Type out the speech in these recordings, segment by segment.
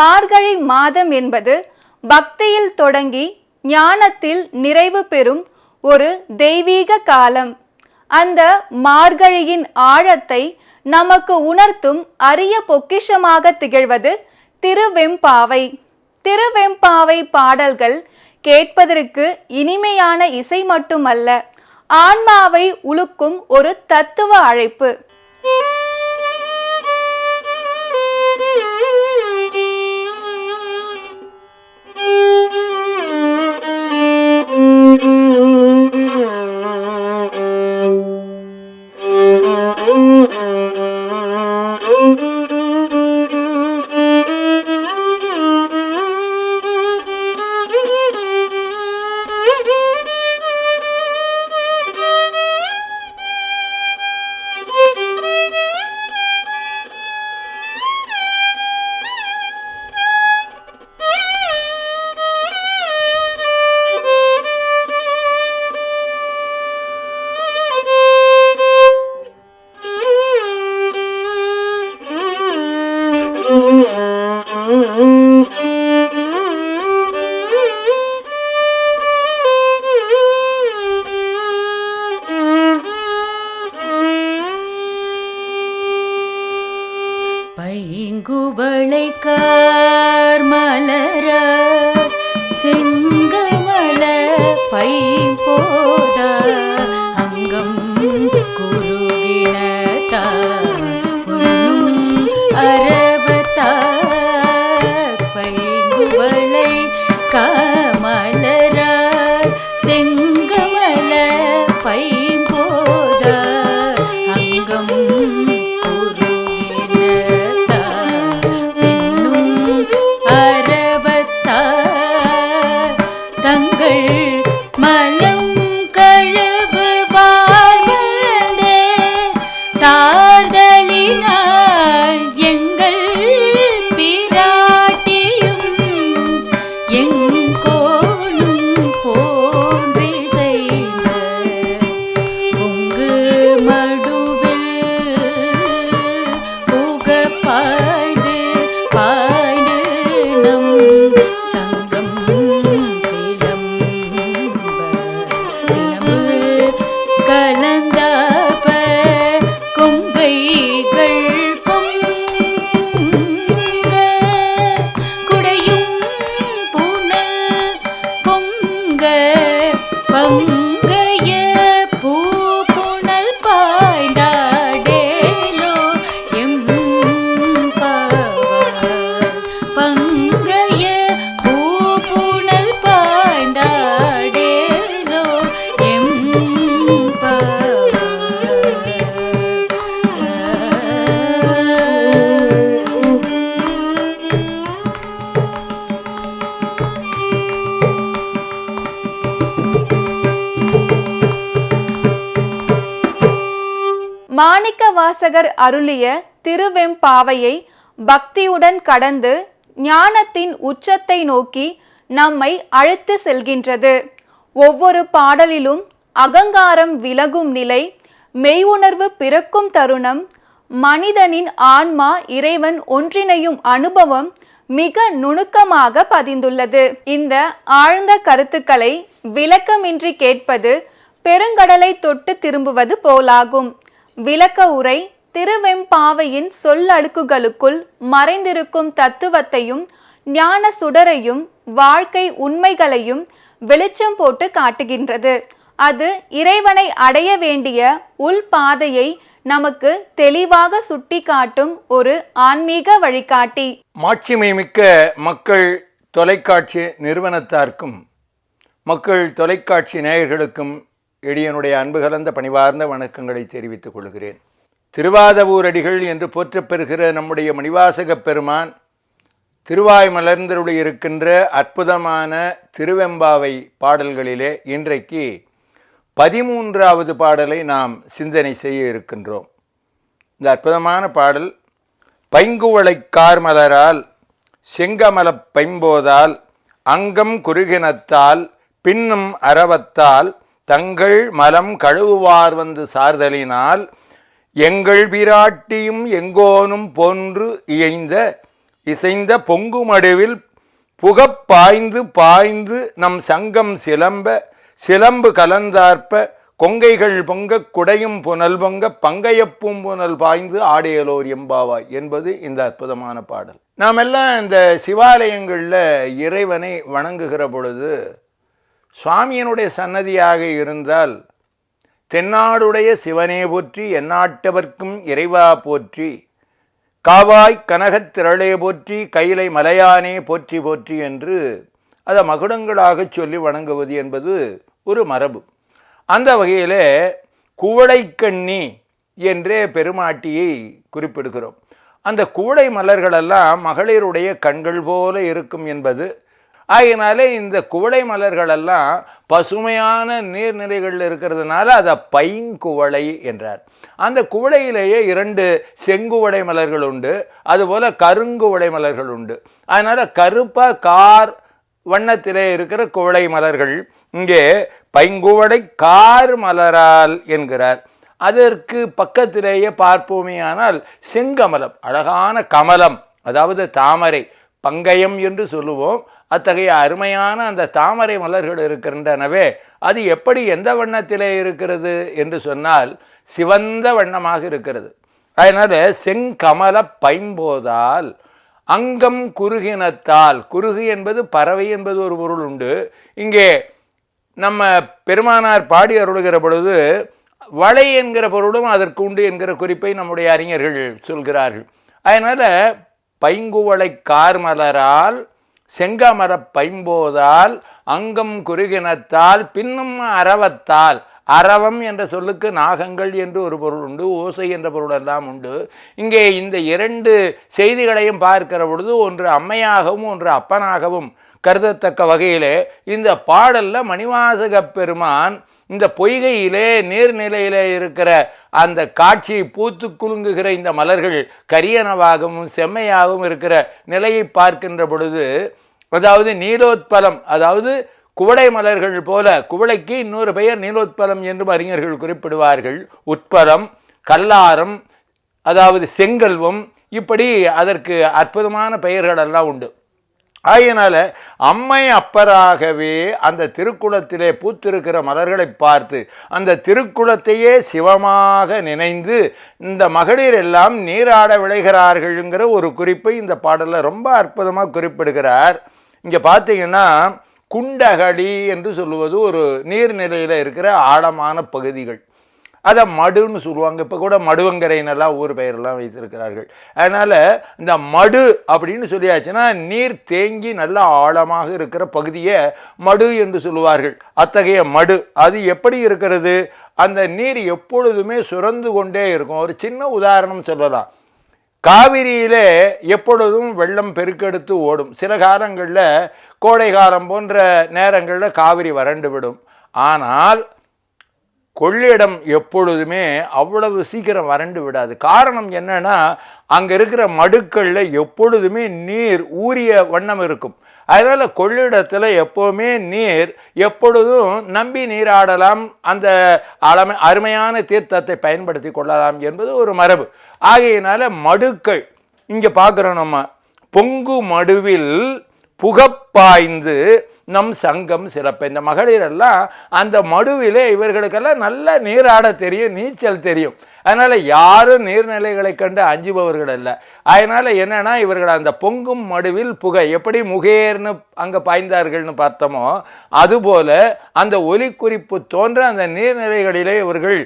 மார்கழி மாதம் என்பது பக்தியில் தொடங்கி ஞானத்தில் நிறைவு பெறும் ஒரு தெய்வீக காலம். அந்த மார்கழியின் ஆழத்தை நமக்கு உணர்த்தும் அரிய பொக்கிஷமாக திகழ்வது திருவெம்பாவை. திருவெம்பாவை பாடல்கள் கேட்பதற்கு இனிமையான இசை மட்டுமல்ல ஆன்மாவை உலுக்கும் ஒரு தத்துவ அழைப்பு. Oh, திருவாசகர் வாசகர் அருளிய திருவெம்பாவையை பக்தியுடன் கடந்து ஞானத்தின் உச்சத்தை நோக்கி நம்மை அழைத்து செல்கின்றது. ஒவ்வொரு பாடலிலும் அகங்காரம் விலகும் நிலை மெய்யுணர்வு பிறக்கும் தருணம் மனிதனின் ஆன்மா இறைவன் ஒன்றிணையும் அனுபவம் மிக நுணுக்கமாக பதிந்துள்ளது. இந்த ஆழ்ந்த கருத்துக்களை விளக்கமின்றி கேட்பது பெருங்கடலை தொட்டு திரும்புவது போலாகும். விளக்க உரை திருவெம்பாவையின் சொல்லடுக்குகளுக்குள் மறைந்திருக்கும் தத்துவத்தையும் ஞான சுடரையும் வாழ்க்கை உண்மைகளையும் வெளிச்சம் போட்டு காட்டுகின்றது. அது இறைவனை அடைய வேண்டிய உள் பாதையை நமக்கு தெளிவாக சுட்டிக்காட்டும் ஒரு ஆன்மீக வழிகாட்டி. மாட்சிமைமிக்க மக்கள் தொலைக்காட்சி நிறுவனத்தார்க்கும் மக்கள் தொலைக்காட்சி நேயர்களுக்கும் எளியனுடைய அன்பு கலந்த பணிவார்ந்த வணக்கங்களை தெரிவித்துக் கொள்கிறேன். திருவாதவூரடிகள் என்று போற்றப்பெறுகிற நம்முடைய மணிவாசகப் பெருமான் திருவாய் மலர்ந்தருளி இருக்கின்ற அற்புதமான திருவெம்பாவை பாடல்களிலே இன்றைக்கு பதிமூன்றாவது பாடலை நாம் சிந்தனை செய்ய இருக்கின்றோம். இந்த அற்புதமான பாடல் பைங்குவளை கார்மலரால் செங்கமலப் பைம்போதால் அங்கம் குறுகினத்தால் பின்னும் அரவத்தால் தங்கள் மலம் கழுவுவார் வந்து சார்தலினால் எங்கள் பிராட்டியும் எங்கோனும் போன்று இயைந்த இசைந்த பொங்குமடுவில் புகப்பாய்ந்து பாய்ந்து பாய்ந்து நம் சங்கம் சிலம்ப சிலம்பு கலந்தார்ப்ப கொங்கைகள் பொங்க குடையும் புனல் பொங்க பங்கையப்பும் புனல் பாய்ந்து ஆடையலோர் எம்பாவாய் என்பது இந்த அற்புதமான பாடல். நாம் எல்லாம் இந்த சிவாலயங்களில் இறைவனை வணங்குகிற பொழுது சுவாமியனுடைய சன்னதியாக இருந்தால் தென்னாடுடைய சிவனே போற்றி எந்நாட்டவர்க்கும் இறைவா போற்றி காவாய் கனகத் திரளே போற்றி கைலை மலையானே போற்றி போற்றி என்று அதை மகுடங்களாகச் சொல்லி வணங்குவது என்பது ஒரு மரபு. அந்த வகையிலே குவளைக்கண்ணி என்றே பெருமாட்டியை குறிப்பிடுகிறோம். அந்த கூடை மலர்களெல்லாம் மகளிருடைய கண்கள் போல இருக்கும் என்பது ஆகையினாலே இந்த குவளை மலர்களெல்லாம் பசுமையான நீர்நிலைகளில் இருக்கிறதுனால அதை பைங்குவளை என்றார். அந்த குவளையிலேயே இரண்டு செங்குவளை மலர்கள் உண்டு அதுபோல் கருங்குவளை மலர்கள் உண்டு. அதனால் கருப்பாக கார் வண்ணத்திலே இருக்கிற குவளை மலர்கள் இங்கே பைங்குவளை கார் மலரால் என்கிறார். அதற்கு பக்கத்திலேயே பார்ப்போமேயானால் செங்கமலம் அழகான கமலம் அதாவது தாமரை பங்கயம் என்று சொல்லுவோம். அத்தகைய அருமையான அந்த தாமரை மலர்கள் இருக்கின்றனவே அது எப்படி எந்த வண்ணத்திலே இருக்கிறது என்று சொன்னால் சிவந்த வண்ணமாக இருக்கிறது. அதனால் செங்கமல பைம்போதால் அங்கம் குறுகினத்தால் குறுகு என்பது பறவை என்பது ஒரு பொருள் உண்டு. இங்கே நம்ம பெருமானார் பாடி அருளுகிற பொழுது வளை என்கிற பொருளும் அதற்கு உண்டு என்கிற குறிப்பை நம்முடைய அறிஞர்கள் சொல்கிறார்கள். அதனால் பைங்குவளை கார்மலரால் செங்கமரப் பைம்போதால் அங்கம் குறுகினத்தால் பின்னும் அரவத்தால். அரவம் என்ற சொல்லுக்கு நாகங்கள் என்று ஒரு பொருள் உண்டு ஓசை என்ற பொருள் எல்லாம் உண்டு. இங்கே இந்த இரண்டு செய்திகளையும் பார்க்கிற பொழுது ஒன்று அம்மையாகவும் ஒன்று அப்பனாகவும் கருதத்தக்க வகையிலே இந்த பாடலில் மணிவாசகப் பெருமான் இந்த பொய்கையிலே நீர்நிலையிலே இருக்கிற அந்த காட்சியை பூத்து குலுங்குகிற இந்த மலர்கள் கரியனவாகவும் செம்மையாகவும் இருக்கிற நிலையை பார்க்கின்ற பொழுது அதாவது நீலோத்பலம் அதாவது குவளை மலர்கள் போல குவளைக்கு இன்னொரு பெயர் நீலோத்பலம் என்றும் அறிஞர்கள் குறிப்பிடுவார்கள். உட்பலம் கல்லாரம் அதாவது செங்கல்வம் இப்படி அதற்கு அற்புதமான பெயர்கள் எல்லாம் உண்டு. ஆகையினால அம்மை அப்பராகவே அந்த திருக்குளத்திலே பூத்திருக்கிற மலர்களை பார்த்து அந்த திருக்குளத்தையே சிவமாக நினைந்து இந்த மகளிர் எல்லாம் நீராட விளைகிறார்கள்ங்கிற ஒரு குறிப்பை இந்த பாடலில் ரொம்ப அற்புதமாக குறிப்பிடுகிறார். இங்கே பார்த்தீங்கன்னா குண்டகடி என்று சொல்லுவது ஒரு நீர்நிலையில் இருக்கிற ஆழமான பகுதிகள். அதை மடுன்னு சொல்லுவாங்க. இப்போ கூட மடுவங்கரைன்னெல்லாம் ஊர் பெயரெல்லாம் வைத்திருக்கிறார்கள். அதனால் இந்த மடு அப்படின்னு சொல்லியாச்சுன்னா நீர் தேங்கி நல்லா ஆழமாக இருக்கிற பகுதியை மடு என்று சொல்லுவார்கள். அத்தகைய மடு. அது எப்படி இருக்கிறது? அந்த நீர் எப்பொழுதுமே சுரந்து கொண்டே இருக்கும். ஒரு சின்ன உதாரணம் சொல்லலாம். காவிரியிலே எப்பொழுதும் வெள்ளம் பெருக்கெடுத்து ஓடும். சில காலங்களில் கோடை காலம் போன்ற நேரங்களில் காவிரி வறண்டு விடும். ஆனால் கொள்ளிடம் எப்பொழுதுமே அவ்வளவு சீக்கிரம் வறண்டு விடாது. காரணம் என்னன்னா அங்கே இருக்கிற மடுக்களில் எப்பொழுதுமே நீர் ஊறிய வண்ணம் இருக்கும். அதனால் கொள்ளிடத்தில் எப்போவுமே நீர் எப்பொழுதும் நம்பி நீராடலாம் அந்த அழமை அருமையான தீர்த்தத்தை பயன்படுத்தி கொள்ளலாம் என்பது ஒரு மரபு. ஆகையினால மடுக்கள் இங்கே பார்க்குறோம் நம்ம பொங்கு மடுவில் புகப்பாய்ந்து நம் சங்கம் சிறப்பு. இந்த மகளிரெல்லாம் அந்த மடுவிலே இவர்களுக்கெல்லாம் நல்ல நீராட தெரியும் நீச்சல் தெரியும். அதனால் யாரும் நீர்நிலைகளை கண்டு அஞ்சுபவர்கள் அல்ல. அதனால் என்னென்னா இவர்கள் அந்த பொங்கும் மடுவில் புகை எப்படி முகேர்னு அங்கே பாய்ந்தார்கள்னு பார்த்தோமோ அதுபோல அந்த ஒலி குறிப்பு தோன்ற அந்த நீர்நிலைகளிலே இவர்கள்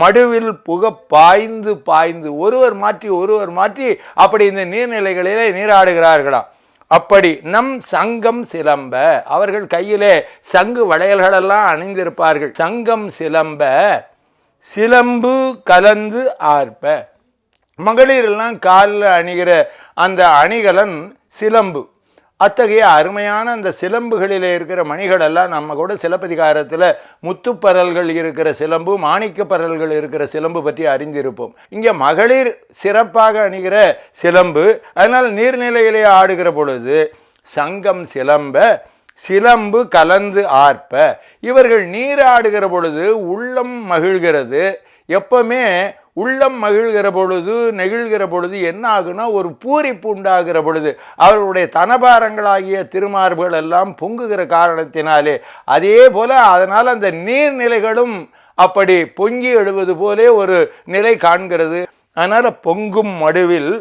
மடுவில் புக பாய்ந்து பாய்ந்து ஒருவர் மாற்றி ஒருவர் மாற்றி அப்படி இந்த நீர்நிலைகளிலே நீராடுகிறார்களாம். அப்படி நம் சங்கம் சிலம்ப. அவர்கள் கையிலே சங்கு வளையல்களெல்லாம் அணிந்திருப்பார்கள். சங்கம் சிலம்ப சிலம்பு கலந்து ஆர்ப்ப. மகளிரெல்லாம் காலில் அணிகிற அந்த அணிகலன் சிலம்பு. அத்தகைய அருமையான அந்த சிலம்புகளில் இருக்கிற மணிகளெல்லாம் நம்ம கூட சிலப்பதிகாரத்தில் முத்துப்பரல்கள் இருக்கிற சிலம்பு மாணிக்கப்பரல்கள் இருக்கிற சிலம்பு பற்றி அறிந்திருப்போம். இங்கே மகளிர் சிறப்பாக அணிகிற சிலம்பு அதனால் நீர்நிலையிலே ஆடுகிற பொழுது சங்கம் சிலம்ப சிலம்பு கலந்து ஆர்ப்ப. இவர்கள் நீராடுகிற பொழுது உள்ளம் மகிழ்கிறது. எப்பவுமே உள்ளம் மகிழ்கிற பொழுது நெகிழ்கிற பொழுது என்ன ஆகுனா ஒரு பூரிப்பு உண்டாகிற பொழுது அவர்களுடைய தனபாரங்களாகிய திருமார்புகள் எல்லாம் பொங்குகிற காரணத்தினாலே அதே போல அதனால் அந்த நீர்நிலைகளும் அப்படி பொங்கி எழுவது போலே ஒரு நிலை காண்கிறது. அதனால் பொங்கும் மடுவில்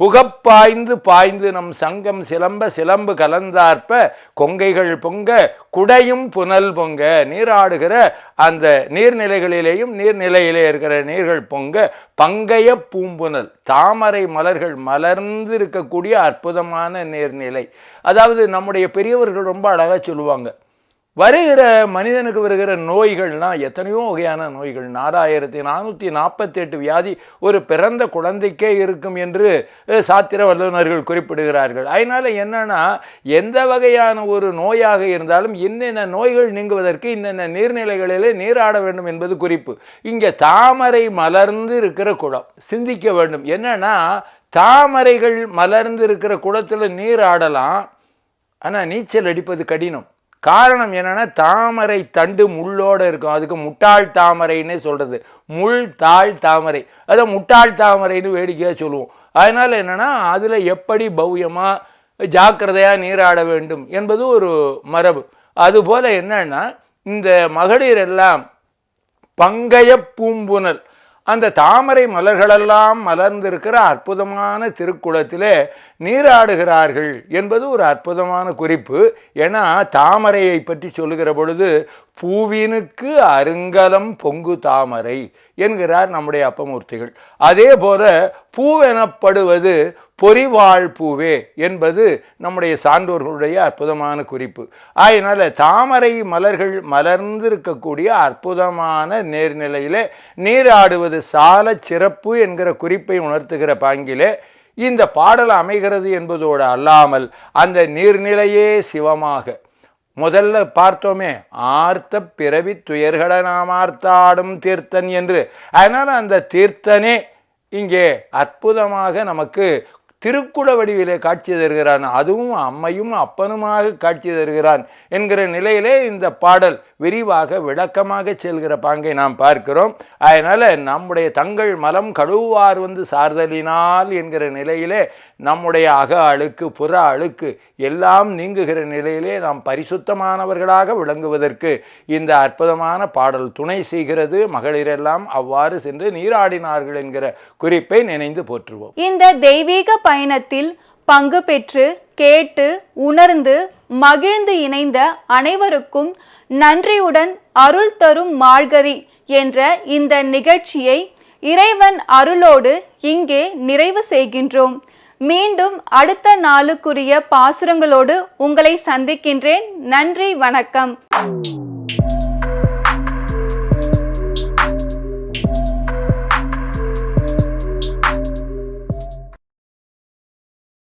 புகப்பாய்ந்து பாய்ந்து நம் சங்கம் சிலம்ப சிலம்பு கலந்தார்ப்ப கொங்கைகள் பொங்க குடையும் புனல் பொங்க நீராடுகிற அந்த நீர்நிலைகளிலேயும் நீர்நிலையிலே இருக்கிற நீர்கள் பொங்க பங்கைய பூம்புனல் தாமரை மலர்கள் மலர்ந்து இருக்கக்கூடிய அற்புதமான நீர்நிலை. அதாவது நம்முடைய பெரியவர்கள் ரொம்ப அழகாக சொல்லுவாங்க வருகிற மனிதனுக்கு வருகிற நோய்கள்னால் எத்தனையோ வகையான நோய்கள். நாலாயிரத்தி நானூற்றி நாற்பத்தி எட்டு வியாதி ஒரு பிறந்த குழந்தைக்கே இருக்கும் என்று சாத்திர வல்லுநர்கள் குறிப்பிடுகிறார்கள். அதனால் என்னென்னா எந்த வகையான ஒரு நோயாக இருந்தாலும் என்னென்ன நோய்கள் நீங்குவதற்கு இன்னென்ன நீர்நிலைகளிலே நீராட வேண்டும் என்பது குறிப்பு. இங்கே தாமரை மலர்ந்து இருக்கிற குளம் சிந்திக்க வேண்டும். என்னென்னா தாமரைகள் மலர்ந்து இருக்கிற குளத்தில் நீராடலாம் ஆனால் நீச்சல் அடிப்பது கடினம். காரணம் என்னென்னா தாமரை தண்டு முள்ளோடு இருக்கும். அதுக்கு முட்டாள் தாமரைன்னே சொல்கிறது முள் தாழ் தாமரை. அதை முட்டாள் தாமரைன்னு வேடிக்கையாக சொல்லுவோம். அதனால் என்னன்னா அதில் எப்படி பவ்யமாக ஜாக்கிரதையாக நீராட வேண்டும் என்பது ஒரு மரபு. அதுபோல் என்னன்னா இந்த மகளிர் எல்லாம் பங்கைய பூம்புனல் அந்த தாமரை மலர்களெல்லாம் மலர்ந்திருக்கிற அற்புதமான திருக்குளத்திலே நீராடுகிறார்கள் என்பது ஒரு அற்புதமான குறிப்பு. ஏன்னா தாமரையை பற்றி சொல்லுகிற பொழுது பூவினுக்கு அருங்கலம் பொங்கு தாமரை என்கிறார் நம்முடைய அப்பமூர்த்திகள். அதே போல பூவெனப்படுவது பொறிவாழ் பூவே என்பது நம்முடைய சான்றோர்களுடைய அற்புதமான குறிப்பு. ஆயினால் தாமரை மலர்கள் மலர்ந்திருக்கக்கூடிய அற்புதமான நேர்நிலையிலே நீராடுவது சால சிறப்பு என்கிற குறிப்பை உணர்த்துகிற பாங்கிலே இந்த பாடல் அமைகிறது என்பதோடு அல்லாமல் அந்த நீர்நிலையே சிவமாக. முதல்ல பார்த்தோமே ஆர்த்த பிறவி துயர்களை நாம் ஆர்த்தாடும் தீர்த்தன் என்று. அதனால் அந்த தீர்த்தனே இங்கே அற்புதமாக நமக்கு திருக்குட வடிவிலே காட்சி தருகிறான். அதுவும் அம்மையும் அப்பனுமாக காட்சி தருகிறான் என்கிற நிலையிலே இந்த பாடல் விரிவாக விளக்கமாக செல்கிற பாங்கை நாம் பார்க்கிறோம். அதனால் நம்முடைய தங்கள் மலம் கழுவார் வந்து சார்தலினால் என்கிற நிலையிலே நம்முடைய அக அழுக்கு புற அழுக்கு எல்லாம் நீங்குகிற நிலையிலே நாம் பரிசுத்தமானவர்களாக விளங்குவதற்கு இந்த அற்புதமான பாடல் துணை செய்கிறது. மகளிரெல்லாம் அவ்வாறு சென்று நீராடினார்கள் என்கிற குறிப்பை நினைந்து போற்றுவோம். இந்த தெய்வீக பயணத்தில் பங்கு பெற்று கேட்டு உணர்ந்து மகிழ்ந்து இணைந்த அனைவருக்கும் நன்றியுடன் அருள் தரும் மார்கரி என்ற இந்த நிகழ்ச்சியை இறைவன் அருளோடு இங்கே நிறைவு செய்கின்றோம். மீண்டும் அடுத்த நாளுக்குரிய பாசுரங்களோடு உங்களை சந்திக்கின்றேன். நன்றி வணக்கம்.